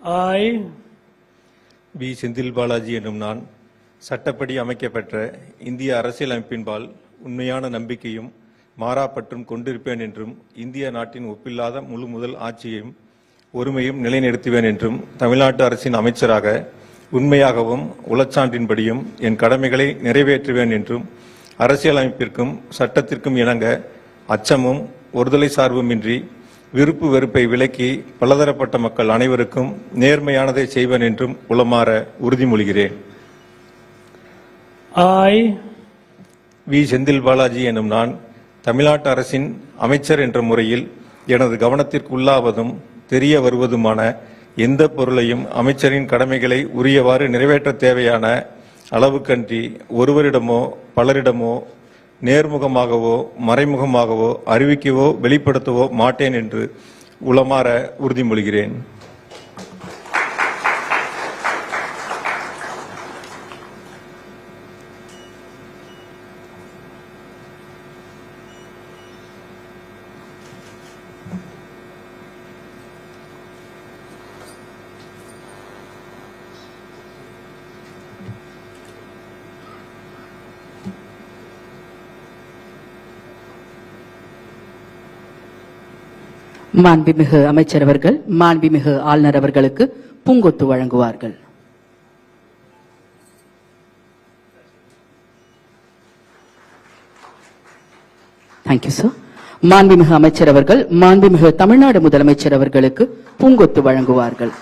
ஆய் பி செந்தில் பாலாஜி என்னும் நான் சட்டப்படி அமைக்கப்பெற்ற இந்திய அரசியலமைப்பின்பால் உண்மையான நம்பிக்கையும் மாறாப்பற்றும் கொண்டிருப்பேன் என்றும் இந்திய நாட்டின் ஒப்பில்லாத முழு முதல் ஆட்சியையும் ஒருமையும் நிலைநிறுத்துவேன் என்றும் தமிழ்நாட்டு அரசின் அமைச்சராக உண்மையாகவும் உளச்சான்றின்படியும் என் கடமைகளை நிறைவேற்றுவேன் என்றும் அரசியலமைப்பிற்கும் சட்டத்திற்கும் இணங்க அச்சமும் ஒருதலை சார்புமின்றி விருப்பு வெறுப்பை விலக்கி பலதரப்பட்ட மக்கள் அனைவருக்கும் நேர்மையானதை செய்வேன் என்றும் உளமாற உறுதிமொழிகிறேன். I, V. செந்தில் பாலாஜி எனும் நான் தமிழ்நாட்டு அரசின் அமைச்சர் என்ற முறையில் எனது கவனத்திற்கு உள்ளாவதும் தெரிய வருவதுமான எந்த பொருளையும் அமைச்சரின் கடமைகளை உரியவாறு நிறைவேற்ற தேவையான அளவுக்கன்றி ஒருவரிடமோ பலரிடமோ நேர்முகமாகவோ மறைமுகமாகவோ அறிவிக்கவோ வெளிப்படுத்தவோ மாட்டேன் என்று உளமாற உறுதிமொழிகிறேன். மாண்புமிகு அமைச்சர் அவர்கள் மாண்புமிகு ஆளுநர் அவர்களுக்கு பூங்கொத்து வழங்குவார்கள். தேங்க்யூ சார் மாண்புமிகு அமைச்சர் அவர்கள் மாண்புமிகு தமிழ்நாடு முதலமைச்சர் அவர்களுக்கு பூங்கொத்து வழங்குவார்கள்.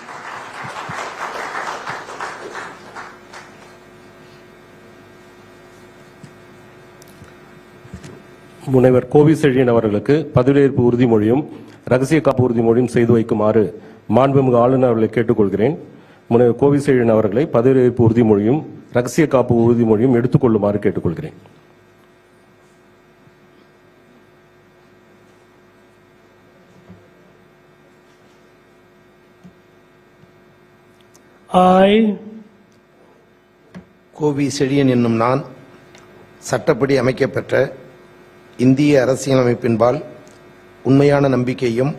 முனைவர் கோவிசெழியன் அவர்களுக்கு பதவியேற்பு உறுதிமொழியும் ரகசிய காப்பு உறுதிமொழியும் செய்து வைக்குமாறு மாண்புமிகு ஆளுநர் அவர்களை கேட்டுக்கொள்கிறேன். முனைவர் கோவி செழியன் அவர்களை பதவியேற்பு உறுதிமொழியும் ரகசிய காப்பு உறுதிமொழியும் எடுத்துக்கொள்ளுமாறு கேட்டுக்கொள்கிறேன். I, கோவி செழியன் என்னும் நான் சட்டப்படி அமைக்கப்பெற்ற இந்திய அரசியலமைப்பின்பால் உண்மையான நம்பிக்கையும்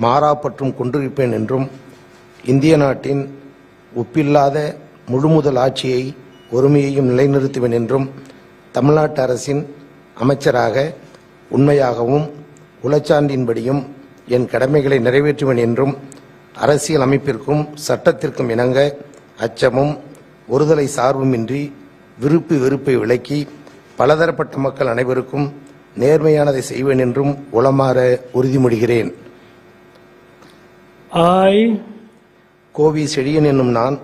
மாறாப்பற்றும் கொண்டிருப்பேன் என்றும் இந்திய நாட்டின் ஒப்பில்லாத முழுமுதல் ஆட்சியை ஒருமையையும் நிலைநிறுத்துவேன் என்றும் தமிழ்நாட்டு அரசின் அமைச்சராக உண்மையாகவும் உளச்சான்றின்படியும் என் கடமைகளை நிறைவேற்றுவேன் என்றும் அரசியல் அமைப்பிற்கும் சட்டத்திற்கும் இணங்க அச்சமும் ஒருதலை சார்புமின்றி விருப்பு வெறுப்பை விலக்கி பலதரப்பட்ட மக்கள் அனைவருக்கும் நேர்மையானதை செய்வேன் என்றும் உளமாற உறுதிமொழிகிறேன். I, கோவி செழியன் என்னும் நான்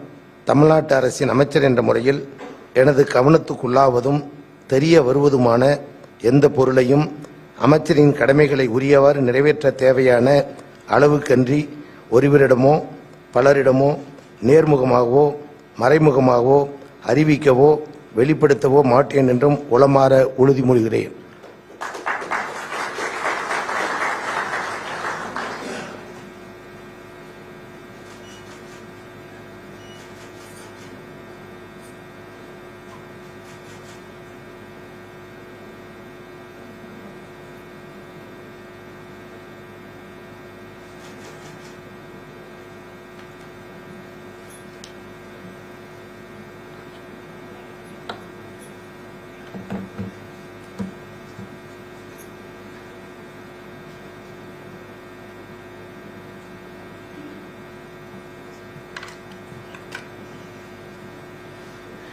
தமிழ்நாட்டு அரசின் அமைச்சர் என்ற முறையில் எனது கவனத்துக்குள்ளாவதும் தெரிய வருவதுமான எந்த பொருளையும் அமைச்சரின் கடமைகளை உரியவாறு நிறைவேற்ற தேவையான அளவுக்கன்றி ஒருவரிடமோ பலரிடமோ நேர்முகமாகவோ மறைமுகமாகவோ அறிவிக்கவோ வெளிப்படுத்தவோ மாட்டேன் என்றும் உளமாற உறுதிமொழிகிறேன்.